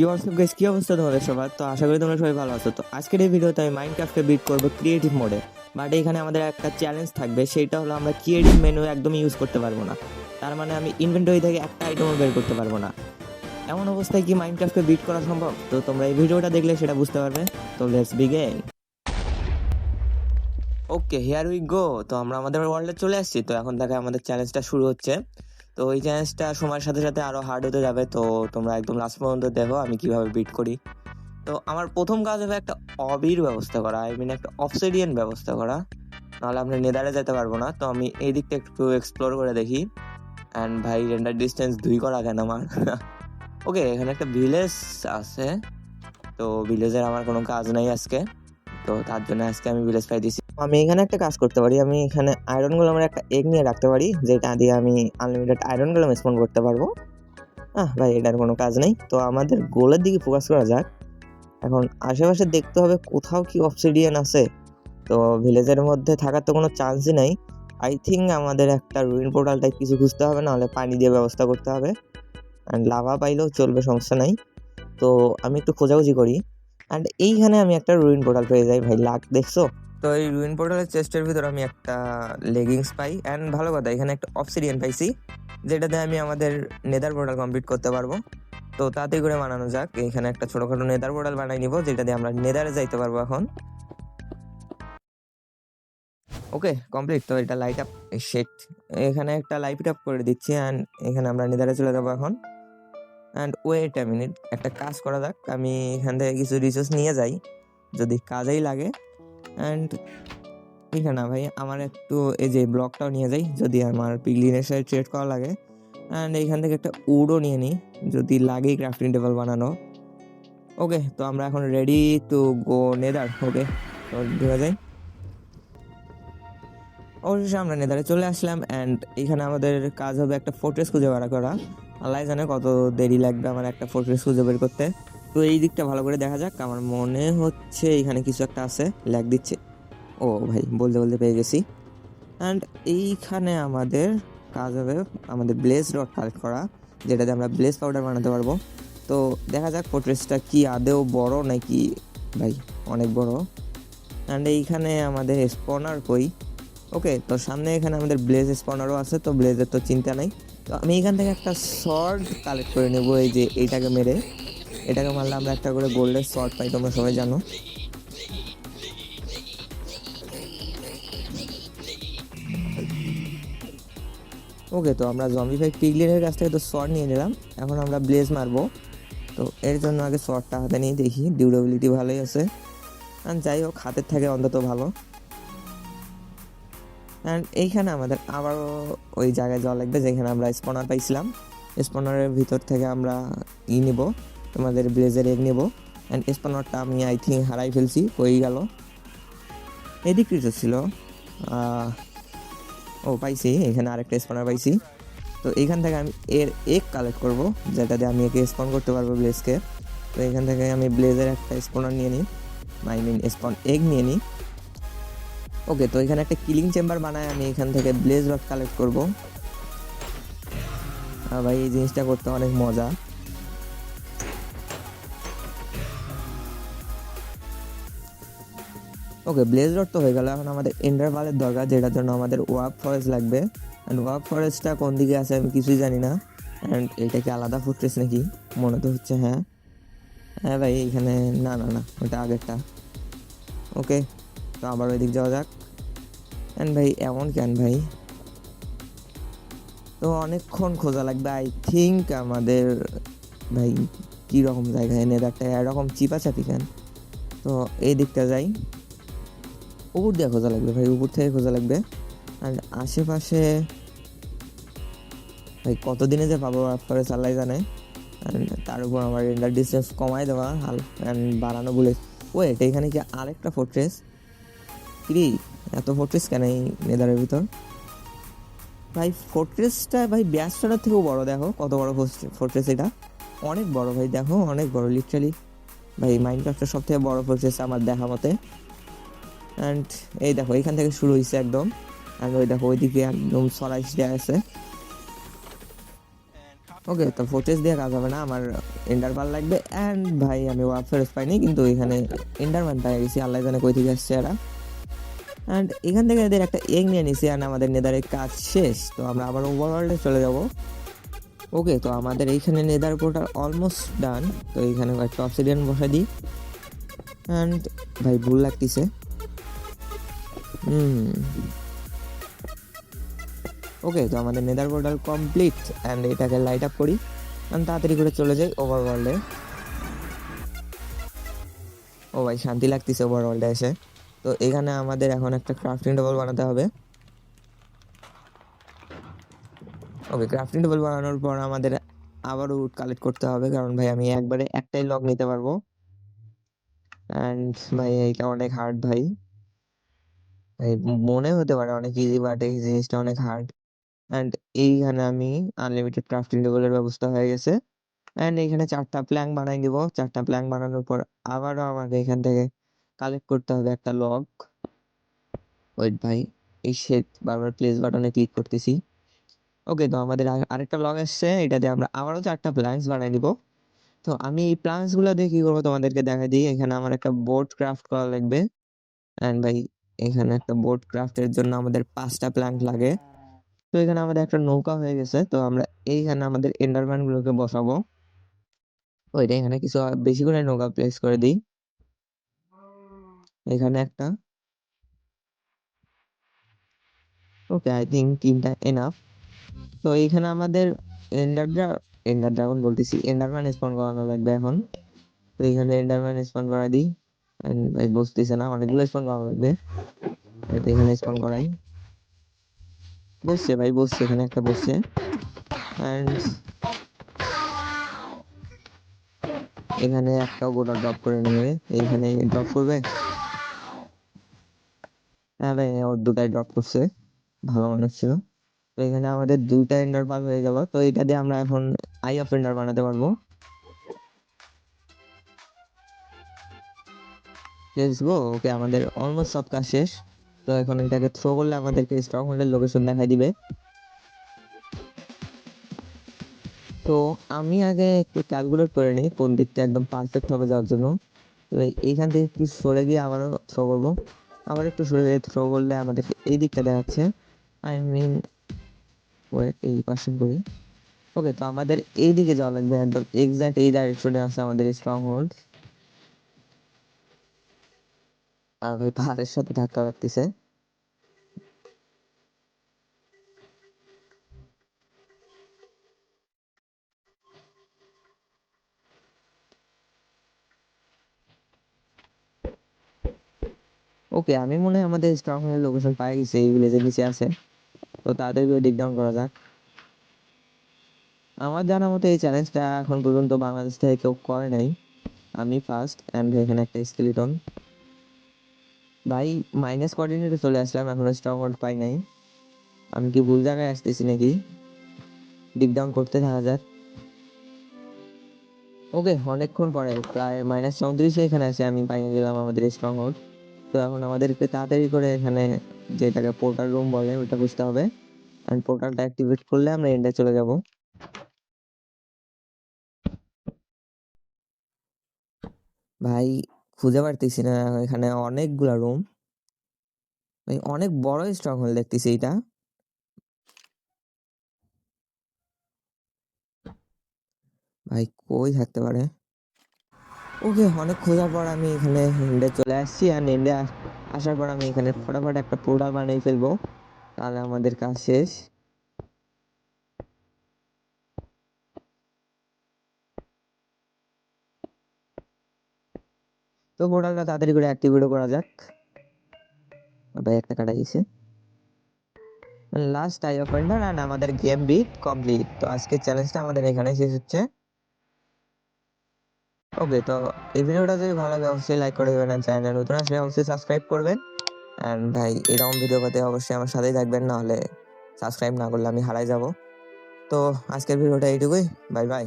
ইউরসব guys কি অবস্থা তোমাদের সবার? তো আশা করি তোমরা সবাই ভালো আছো। তো আজকের এই ভিডিওতে আমি মাইনক্রাফটকে বিট করব ক্রিয়েটিভ মোডে বাট এখানে আমাদের একটা চ্যালেঞ্জ থাকবে, সেটা হলো আমরা ক্রিয়েটিভ মেনু একদম ইউজ করতে পারব না। তার মানে আমি ইনভেন্টরি থেকে একটা আইটেমও বের করতে পারব না। এমন অবস্থায় কি মাইনক্রাফটকে বিট করা সম্ভব? তো তোমরা এই ভিডিওটা দেখলে সেটা বুঝতে পারবে। তো let's begin okay here we go তো আমরা আমাদের ওয়ার্ল্ডে চলে আসছি। তো এখন থেকে আমাদের চ্যালেঞ্জটা শুরু হচ্ছে। তো এই চ্যালেঞ্জটা সময়ের সাথে সাথে আরও হার্ড হতে যাবে। তো তোমরা একদম লাস্ট পর্যন্ত দেখো আমি কীভাবে বিট করি। তো আমার প্রথম কাজ হবে একটা অবির ব্যবস্থা করা আই মিন একটা অফসেডিয়ান ব্যবস্থা করা। নাহলে আমরা নেদারে যেতে পারব না। তো আমি এই দিকটা একটু এক্সপ্লোর করে দেখি। অ্যান্ড ভাই রেন্ডার ডিস্টেন্স দুই করা কেন আমার? ওকে এখানে একটা ভিলেজ আছে। তো ভিলেজের আমার কোনো কাজ নাই আজকে। তো তার জন্য আজকে আমি ভিলেজ পাই দিছি আমি এখানে একটা কাজ করতে পারি। আমি এখানে আয়রন গোলামের একটা এগ নিয়ে রাখতে পারি, যেটা দিয়ে আমি আনলিমিটেড আয়রন গোলাম স্পন করতে পারব। আহ, ভাই, এটার কোনো কাজ নেই। তো আমাদের গোলের দিকে ফোকাস করা যাক। এখন আশেপাশে দেখতে হবে কোথাও কি অবসিডিয়ান আছে। তো ভিলেজের মধ্যে থাকার তো কোনো চান্সই নাই। আই থিঙ্ক আমাদের একটা রুইন পোর্টাল টাইপ কিছু খুঁজতে হবে, নাহলে পানি দিয়ে ব্যবস্থা করতে হবে। অ্যান্ড লাভা পাইলেও চলবে, সমস্যা নাই। তো আমি একটু খোঁজাখুঁজি করি। অ্যান্ড এইখানে আমি একটা রুইন পোর্টাল পেয়ে যাই। ভাই লাক দেখছ? তো এই রুইন পোর্টালের চেস্টের ভিতর আমি একটা লেগিংস পাই অ্যান্ড ভালো কথা, এখানে একটা অফসিডিয়ান পাইছি, যেটাতে আমি আমাদের নেদার পোর্টাল কমপ্লিট করতে পারব। তো তাড়াতাড়ি করে বানানো যাক, এখানে একটা ছোটখাটো নেদার পোর্টাল বানাই নিব, যেটা দিয়ে আমরা নেদারে যাইতে পারব এখন। ওকে কমপ্লিট তো এটা লাইট আপ শেট এখানে একটা লাইট আপ করে দিচ্ছি অ্যান্ড এখানে আমরা নেদারে চলে যাব এখন। অ্যান্ড ওয়েট আ মিনিট একটা কাজ করা যাক, আমি এখান থেকে কিছু রিসোর্স নিয়ে যাই, যদি কাজেই লাগে। অ্যান্ড এখানে ভাই? আমার একটু এই যে ব্লকটাও নিয়ে যাই, যদি আমার পিগলিনের সাথে ট্রেড করা লাগে। অ্যান্ড এইখান থেকে একটা উডও নিয়ে নিই, যদি লাগে ক্রাফটিং টেবল বানানো। ওকে তো আমরা এখন ready to go nether okay তো ঢুকে যাই। অবশেষে আমরা নেদারে চলে আসলাম অ্যান্ড এখানে আমাদের কাজ হবে একটা ফোর্ট্রেস খুঁজে বার করা। আল্লাহ জানে কত দেরি লাগবে আমার একটা ফোর্ট্রেস খুঁজে বের করতে। তো এই দিকটা ভালো করে দেখা যাক। আমার মনে হচ্ছে এখানে কিছু একটা আছে। ল্যাগ দিচ্ছে। ও ভাই, বলতে বলতে পেয়ে গেছি। অ্যান্ড এইখানে আমাদের কাজ হবে আমাদের ব্লেজ রড কালেক্ট করা, যেটাতে আমরা ব্লেজ পাউডার বানাতে পারব। তো দেখা যাক ফোর্ট্রেসটা কি আদেও বড় নাকি ভাই, অনেক বড়। অ্যান্ড এইখানে আমাদের স্পনার কই? ওকে তো সামনে এখানে আমাদের ব্লেজ স্পনারও আছে, তো ব্লেজের তো চিন্তা নাই। তো আমি এখান থেকে একটা শর্ট কালেক্ট করে নেব, এই যে এইটাকে মেরে। এটাকে মারলে আমরা একটা করে গোল্ডের শর্ট পাই, তোমরা সবাই জানো। ওকে তো আমরা জম্বি ফাইভ পিগলিনের কাছ থেকে তো শর্ট নিয়ে নিলাম। এখন আমরা ব্লেজ মারবো। তো এর জন্য আগে শর্টটা হাতে নিয়ে দেখি ডিউরেবিলিটি ভালোই আছে। আর যাই হোক, হাতের থাকে অন্তত ভালো। অ্যান্ড এইখানে আমাদের আবারও ওই জায়গায় যাওয়া লাগবে, যেখানে আমরা স্পনার পাইছিলাম। স্পনারের ভিতর থেকে আমরা ই নিব। তোমাদের ব্লেজের এগ নেব। অ্যান্ড স্পনারটা আমি আই থিঙ্ক হারাই ফেলছি হয়ে গেল। এদিক কিছু ছিল ও, পাইছি। এখানে আরেকটা স্পনার পাইছি। তো এইখান থেকে আমি এর এগ কালেক্ট করব, যেটা দিয়ে আমি একে স্পন করতে পারব ব্লেজকে তো এখান থেকে আমি ব্লেজের একটা স্পনার নিয়ে নিই। আই মিন স্পন এগ নিয়ে নিই। ওকে তো এখানে একটা কিলিং চেম্বার বানায়, আমি এখান থেকে ব্লেজ রড কালেক্ট করব। ভাই, এই জিনিসটা করতে অনেক মজা। ওকে ব্লেজ রড তো হয়ে গেল। এখন আমাদের ইন্টারভালের দরকার, যেটার জন্য আমাদের ওয়াক ফরেস্ট লাগবে। অ্যান্ড ওয়াক ফরেস্টটা কোন দিকে আছে আমি কিছুই জানি না। অ্যান্ড এটা কি আলাদা ফুটরেস নাকি? মনে তো হচ্ছে হ্যাঁ। হ্যাঁ ভাই এখানে না না না, ওটা আগেরটা। ওকে তো আবার ওই দিক যাওয়া যাক। অ্যান্ড ভাই, এমন কেন ভাই? তো অনেকক্ষণ খোঁজা লাগবে। আই থিঙ্ক আমাদের, ভাই, কীরকম জায়গায় নেদারটা এরকম চিপাচাপি কেন তো এই দিকটা যাই। উপর দিয়ে খোঁজা লাগবে ভাই, উপর থেকে খোঁজা লাগবে। অ্যান্ড আশেপাশে, ভাই, কতদিনে যে পাবো পরে চালাই জানে। তার উপর আমার রেন্ডার ডিস্টেন্স কমাই দেওয়া, হাল বাড়ানো বলে। ওয়েট এখানে কি আরেকটা ফোর্ট্রেস কি এত ফোর্ট্রেস কেন এই নেদারের ভিতর? ভাই ফোর্ট্রেসটা ভাই, ব্যাসটার থেকেও বড়, দেখো। কত বড় ফোর্ট্রেস এটা। অনেক বড় ভাই, দেখো, অনেক বড় লিটারালি ভাই মাইনক্রাফটের সব থেকে বড় ফোর্ট্রেস আমার দেখা মতে। অ্যান্ড এই দেখো, এখান থেকে শুরু হয়েছে একদম। অ্যান্ড ওই দেখো, ওইদিকে একদম সরাইশ দেওয়া আছে। ওকে তো ফোর্ট্রেস দিয়ে কাজ হবে না, আমার এন্ডারপাল লাগবে। অ্যান্ড ভাই, আমি ওয়ার্ক ফেরস পাইনি, কিন্তু এখানে এন্ডারম্যান পাই গেছি, আল্লাহ জানে কই থেকে আসছে এরা। অ্যান্ড এখান থেকে এদের একটা এগ নিয়ে নিছি অ্যান্ড আমাদের নেদারের কাজ শেষ। তো আমরা আবার ওভারওয়ার্ল্ডে চলে যাব। ওকে তো আমাদের এইখানে নেদার পোর্টাল অলমোস্ট ডান তো এইখানে একটা অক্সিডেন্ট বসাই দিই। অ্যান্ড ভাই, ভুল লাগতেছে। হুম। ওকে তো আমাদের নেদার পোর্টাল কমপ্লিট অ্যান্ড এটাকে লাইট আপ করি। আমি তাড়াতাড়ি করে চলে যাই ওভারওয়ার্ল্ডে ও ভাই, শান্তি লাগতেছে ওভারওয়ার্ল্ডে এসে। তো এখানে আমাদের এখন একটা ক্রাফটিং টেবল বানাতে হবে। ওকে ক্রাফটিং টেবল বানানোর পর আমাদের আবারও উড কালেক্ট করতে হবে, কারণ ভাই, আমি একবারে একটাই লগ নিতে পারব। অ্যান্ড ভাই, এইটা অনেক হার্ড ভাই। মনে হতে পারে অনেক ইজি বাট এই জিনিসটা অনেক হার্ড অ্যান্ড এইখানে আমি আনলিমিটেড ক্রাফটিং টেবলের ব্যবস্থা হয়ে গেছে। অ্যান্ড এইখানে চারটা প্ল্যাঙ্ক বানাই দিব। চারটা প্ল্যাঙ্ক বানানোর পর আবারও আমাকে এখান থেকে কালেক্ট করতে হবে একটা লগ ওয়েট ভাই, এই শেড বারবার প্লেস বাটনে ক্লিক করতেছি। ওকে তো আমাদের আর- আরেকটা লগ এসছে এটা দিয়ে আমরা আবারও চারটা প্ল্যাঙ্কস বানাই দিব। তো আমি এই প্ল্যাঙ্কসগুলো দিয়ে কী করব তোমাদেরকে দেখা দিই। এখানে আমার একটা বোট ক্রাফট করা লাগবে। অ্যান্ড ভাই এখানে একটা বোট ক্রাফটের জন্য আমাদের পাঁচটা প্ল্যাঙ্ক লাগে। তো এখানে আমাদের একটা নৌকা হয়ে গেছে, তো আমরা এইখানে আমাদের এন্ডারম্যানগুলোকে বসাবো। ওইটা এখানে কিছু বেশি করে নৌকা প্লেস করে দিই। এখানে একটা। ওকে আই থিঙ্ক তিনটা এনাফ তো এইখানে আমাদের এন্ডার এন্ডার ড্রাগন বলতেছি। এন্ডারম্যান স্পন করানো লাগবে এখন। তো এইখানে এন্ডারম্যান স্পন করা দিই। বসতেছে না অনেকগুলো স্পন করা লাগবে এখানে স্পন করাই। বসছে ভাই, বসছে, এখানে একটা বসছে। এখানে একটাও গোটা ড্রপ করে নেবে। এইখানে ড্রপ করবে। হ্যাঁ ভাই ওর দুটাই ড্রপ করছে। ভালো মানুষ ছিল। তো এখানে আমাদের দুইটা এন্ডার পার হয়ে গেল। তো এটা দিয়ে আমরা এখন আই অফ এন্ডার বানাতে পারব। লেটস গো ওকে আমাদের অলমোস্ট সব কাজ শেষ। তো এখন এটাকে থ্রো করলে আমাদেরকে স্ট্রং হোল্ডের লোকেশন দেখাই দিবে। তো আমি আগে একটু ক্যালকুলেট করে নিই কোন দিকটা একদম পারফেক্ট হবে যাওয়ার জন্য। তো এইখান থেকে একটু সরে গিয়ে আবারও থ্রো করব। আবার একটু সরে গিয়ে থ্রো করলে আমাদের এই দিকটা দেখাচ্ছে। আই মিন এই পাশে করি। ওকে তো আমাদের এই দিকে যাওয়া লাগবে, একদম এক্সাক্ট এই ডাইরেকশনে আছে আমাদের স্ট্রং হোল্ড আর ওই পাহাড়ের সাথে ধাক্কা লাগতেছে। ওকে আমি মনে হয় আমাদের স্ট্রং হোল্ডের লোকেশন পাই গেছি, এই ভিলেজের নিচে আছে। তো তাদেরকে ডিক ডাউন করা যাক। আমার জানা মতো এই চ্যালেঞ্জটা এখন পর্যন্ত বাংলাদেশ থেকে কেউ করে নাই। আমি ফার্স্ট অ্যান্ড এখানে একটা স্কেলিটন ভাই মাইনাস কোঅর্ডিনেটে চলে আসলাম, এখনও স্ট্রং হোল্ড পাই নাই। আমি কি ভুল জায়গায় আসতেছি নাকি? ডিপ ডাউন করতে থাকা যাক। ওকে অনেকক্ষণ পরে, প্রায় মাইনাস চৌত্রিশে এখানে আসে আমি পাইয়ে গেলাম আমাদের স্ট্রং আউট তো এখন আমাদেরকে তাড়াতাড়ি করে এখানে যেটাকে পোর্টাল রুম বলে, ওটা বুঝতে হবে। অ্যান্ড পোর্টালটা অ্যাক্টিভেট করলে আমরা এন্ডে চলে যাব। ভাই খুঁজে পারতেছি না। এখানে অনেকগুলা রুম অনেক বড় স্ট্রং হোল দেখতেছি এইটা। ভাই কই থাকতে পারে? ওকে, অনেক খোঁজার পর আমি এখানে এন্ডে চলে আসছি। আর এন্ডে আসার পর আমি এখানে ফটাফট একটা পোর্টাল বানিয়ে ফেলব। তাহলে আমাদের কাজ শেষ। পোর্টালটা তাড়াতাড়ি করে অ্যাক্টিভেটও করা যাক। ভাই একটা কাটা গেছে last eye of ender and আমাদের গেম বিট কমপ্লিট তো আজকের চ্যালেঞ্জটা আমাদের এখানে শেষ হচ্ছে। ওকে তো এই ভিডিওটা যদি ভালো লাগে, অবশ্যই লাইক করে দেবেন চ্যানেল নতুন আসলে অবশ্যই সাবস্ক্রাইব করবেন। অ্যান্ড ভাই, এরকম ভিডিও পেতে অবশ্যই আমার সাথেই থাকবেন না হলে সাবস্ক্রাইব না করলে আমি হারাই যাব। তো আজকের ভিডিওটা এইটুকুই। Bye bye